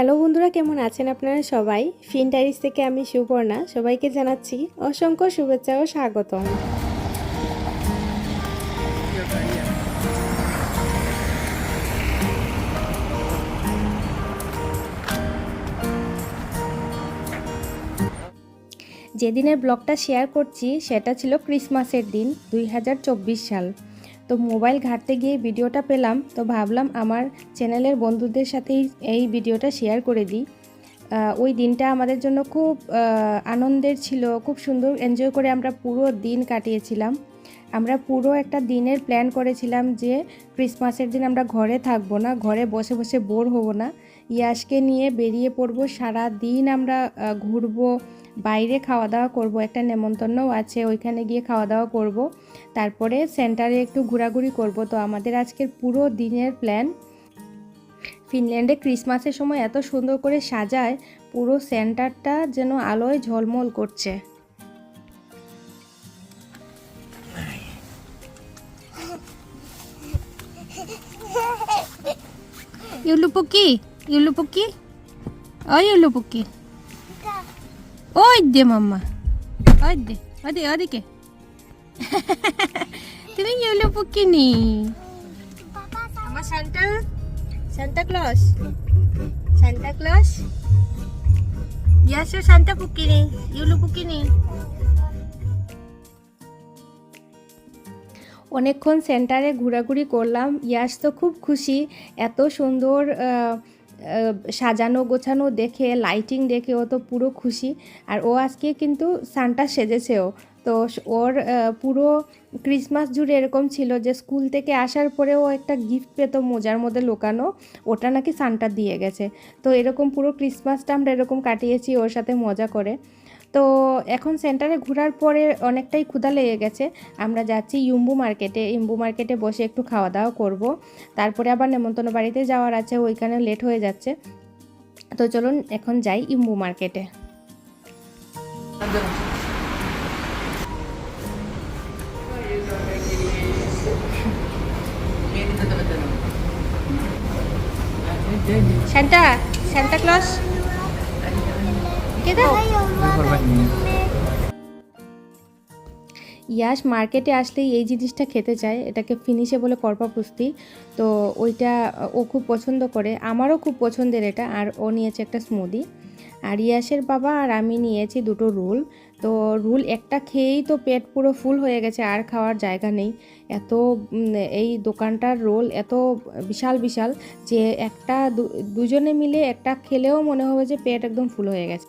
Hello বন্ধুরা, কেমন আছেন আপনারা সবাই? ফিন ডাইরিস থেকে আমি সুবর্ণা, সবাইকে জানাচ্ছি অসংখ্য শুভেচ্ছা ও স্বাগতম। যেদিনের ব্লগটা শেয়ার করছি, সেটা ছিল ক্রিসমাসের দিন, দুই হাজার চব্বিশ সাল। তো মোবাইল ঘাটতে গিয়ে ভিডিওটা পেলাম, তো ভাবলাম আমার চ্যানেলের বন্ধুদের সাথেই এই ভিডিওটা শেয়ার করে দিই। ওই দিনটা আমাদের জন্য খুব আনন্দের ছিল, খুব সুন্দর এনজয় করে আমরা পুরো দিন কাটিয়েছিলাম। আমরা পুরো একটা দিনের প্ল্যান করেছিলাম যে ক্রিসমাসের দিন আমরা ঘরে থাকব না, ঘরে বসে বসে বোর হব না। ইয়াসকে নিয়ে বেরিয়ে পড়ব। সারা দিন আমরা ঘুরবো, বাইরে খাওয়া দাওয়া করব। একটা নেমন্তন্নও আছে, ওইখানে গিয়ে খাওয়া দাওয়া করব। তারপরে সেন্টারে একটু ঘোরাঘুরি করব। তো আমাদের আজকের পুরো দিনের প্ল্যান। ফিনল্যান্ডে ক্রিসমাসের সময় এত সুন্দর করে সাজায়, পুরো সেন্টারটা যেন আলোয় ঝলমল করছে। ইউলুপুকি ইউলুপুকি ওই ইউলুপুকি ওই দে মাম্মা ওই দে ওদি ওদিকে তুমি ইউলুপুকি নি আমার Santa Santa Claus Santa Claus ইয়াসো অনেকক্ষণ সেন্টারে ঘোরাঘুরি করলাম। ইয়াস তো খুব খুশি। এত সুন্দর সাজানো গোছানো দেখে লাইটিং দেখে ও তো পুরো খুশি। আর ও আজকে কিন্তু সানটা সেজেছেও তো ওর পুরো ক্রিসমাস জুড়ে এরকম ছিল যে স্কুল থেকে আসার পরে ও একটা গিফট পেত মোজার মধ্যে লোকানো। ওটা নাকি সানটা দিয়ে গেছে। তো এরকম পুরো ক্রিসমাসটা আমরা এরকম কাটিয়েছি ওর সাথে মজা করে। তো এখন সেন্টারে ঘোরার পরে অনেকটাই ক্ষুধা লেগে গেছে। আমরা যাচ্ছি ইম্বু মার্কেটে ইম্বু মার্কেটে বসে একটু খাওয়া দাওয়া করব। তারপরে আবার নেমন্তন্ন বাড়িতে যাওয়ার আছে। ওইখানে লেট হয়ে যাচ্ছে। তো চলুন এখন যাই ইম্বু মার্কেটে সান্টা সান্টা ক্লস দাও ইয়াস মার্কেটে আসলেই এই জিনিসটা খেতে চায়। এটাকে ফিনিশে বলে করপা পুস্তি তো ওইটা ও খুব পছন্দ করে। আমারও খুব পছন্দের এটা। আর ও নিয়েছে একটা স্মুদি আর ইয়াসের বাবা আর আমি নিয়েছি দুটো রুল। তো রুল একটা খেয়েই তো পেট পুরো ফুল হয়ে গেছে। আর খাওয়ার জায়গা নেই। এত এই দোকানটার রোল এত বিশাল বিশাল যে একটা দুজনে মিলে একটা খেলেও মনে হবে যে পেট একদম ফুল হয়ে গেছে।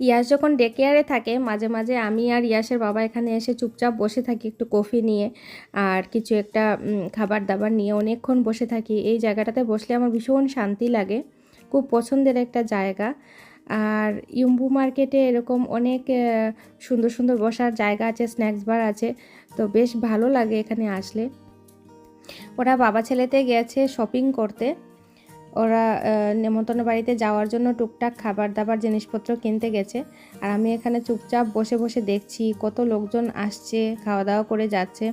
ইয়াস যখন ডে কেয়ারে থাকে, মাঝে মাঝে আমি আর ইয়াসের বাবা এখানে এসে চুপচাপ বসে থাকি একটু কফি নিয়ে আর কিছু একটা খাবার দাবার নিয়ে অনেকক্ষণ বসে থাকি। এই জায়গাটাতে বসলে আমার ভীষণ শান্তি লাগে, খুব পছন্দের একটা জায়গা। আর ইম্বু মার্কেটে এরকম অনেক সুন্দর সুন্দর বসার জায়গা আছে, স্ন্যাক্স বার আছে, তো বেশ ভালো লাগে এখানে আসলে। ওরা বাবা ছেলেতে গেছে শপিং করতে। ওরা নেমন্তন্ন বাড়িতে যাওয়ার জন্য টুকটাক খাবার দাবার জিনিসপত্র কিনতে গেছে। আর আমি এখানে চুপচাপ বসে বসে দেখছি কত লোকজন আসছে খাওয়া দাওয়া করে যাচ্ছে।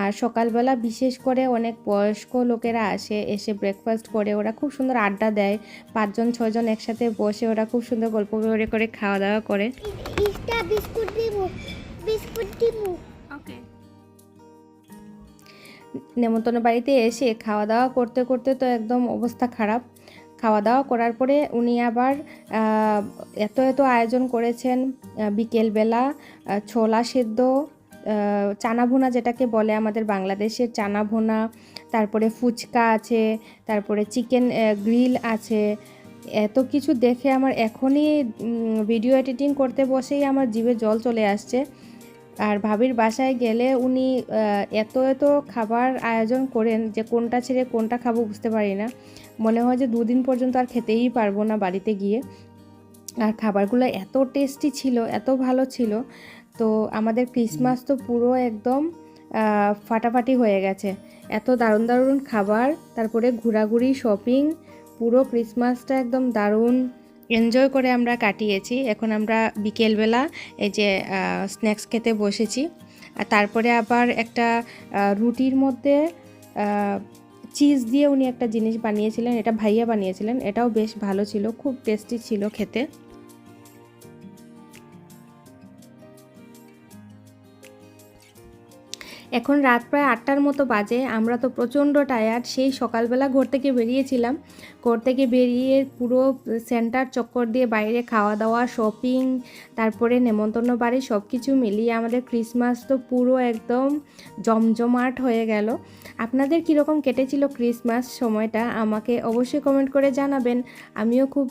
আর সকালবেলা বিশেষ করে অনেক বয়স্ক লোকেরা আসে এসে ব্রেকফাস্ট করে। ওরা খুব সুন্দর আড্ডা দেয়। পাঁচজন ছয়জন একসাথে বসে ওরা খুব সুন্দর গল্প করে করে খাওয়া দাওয়া করে বিস্কুট দিব বিস্কুট দিব ওকে নেমন্তন্ন বাড়িতে এসে খাওয়া দাওয়া করতে করতে তো একদম অবস্থা খারাপ। খাওয়া দাওয়া করার পরে উনি আবার এত এত আয়োজন করেছেন বিকেলবেলা ছোলা সেদ্ধ চানা ভুনা যেটাকে বলে আমাদের বাংলাদেশের চানা ভুনা তারপরে ফুচকা আছে, তারপরে চিকেন গ্রিল আছে। এত কিছু দেখে আমার এখনই ভিডিও এডিটিং করতে বসেই আমার জিভে জল চলে আসছে। আর ভাবির বাসায় গেলে উনি এত এত খাবার আয়োজন করেন যে কোনটা ছেড়ে কোনটা খাব বুঝতে পারি না। মনে হয় যে দুদিন পর্যন্ত আর খেতেই পারব না বাড়িতে গিয়ে। আর খাবারগুলো এত টেস্টি ছিল, এত ভালো ছিল, তো আমাদের ক্রিসমাস তো পুরো একদম ফাটাফাটি হয়ে গেছে। এত দারুণ দারুণ খাবার, তারপরে ঘোরাঘুরি, শপিং, পুরো ক্রিসমাসটা একদম দারুণ এনজয় করে আমরা কাটিয়েছি। এখন আমরা বিকেলবেলা এই যে স্ন্যাক্স খেতে বসেছি। আর তারপরে আবার একটা রুটির মধ্যে চিজ দিয়ে উনি একটা জিনিস বানিয়েছিলেন। এটা ভাইয়া বানিয়েছিলেন। এটাও বেশ ভালো ছিল। খুব টেস্টি ছিল খেতে। এখন রাত প্রায় আটটার মতো বাজে। আমরা তো প্রচণ্ড টায়ার্ড সেই সকালবেলা ঘর থেকে বেরিয়েছিলাম। ঘর থেকে বেরিয়ে পুরো সেন্টার চক্কর দিয়ে বাইরে খাওয়া দাওয়া শপিং তারপরে নেমন্তন্ন বাড়ি সব কিছু মিলিয়ে আমাদের ক্রিসমাস তো পুরো একদম জমজমাট হয়ে গেল। আপনাদের কীরকম কেটেছিল ক্রিসমাস সময়টা? আমাকে অবশ্যই কমেন্ট করে জানাবেন। আমিও খুব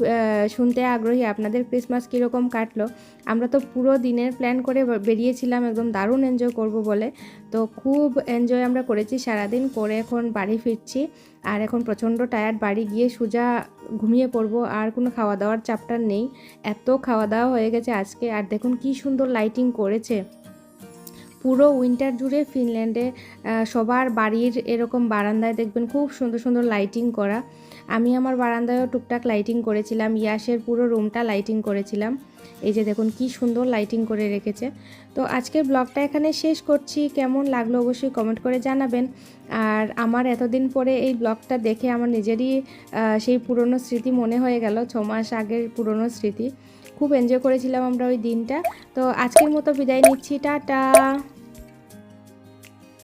শুনতে আগ্রহী আপনাদের ক্রিসমাস কীরকম কাটলো। আমরা তো পুরো দিনের প্ল্যান করে বেরিয়েছিলাম, একদম দারুণ এনজয় করব বলে। তো খুব এনজয় আমরা করেছি, সারাদিন করে এখন বাড়ি ফিরছি। আর এখন প্রচণ্ড টায়ার্ড বাড়ি গিয়ে সোজা ঘুমিয়ে পড়ব, আর কোনো খাওয়া দাওয়ার চাপটার নেই। এত খাওয়া দাওয়া হয়ে গেছে আজকে, আর দেখুন কি সুন্দর লাইটিং করেছে। পুরো উইন্টার জুড়ে ফিনল্যান্ডে সবার বাড়ির এরকম বারান্দায় দেখবেন খুব সুন্দর সুন্দর লাইটিং করা। আমি আমার বারান্দায়ও টুকটাক লাইটিং করেছিলাম, ইয়াসের পুরো রুমটা লাইটিং করেছিলাম। এই যে দেখুন কি সুন্দর লাইটিং করে রেখেছে। তো আজকের ব্লগটা এখানে শেষ করছি। কেমন লাগল অবশ্যই কমেন্ট করে জানাবেন। আর আমার এতদিন পরে এই ব্লগটা দেখে আমার নিজেরই সেই পুরনো স্মৃতি মনে হয়ে গেল, ছ মাস আগের পুরনো স্মৃতি। খুব এনজয় করেছিলাম আমরা ওই দিনটা। তো আজকের মতো বিদায় নিচ্ছি। টাটা!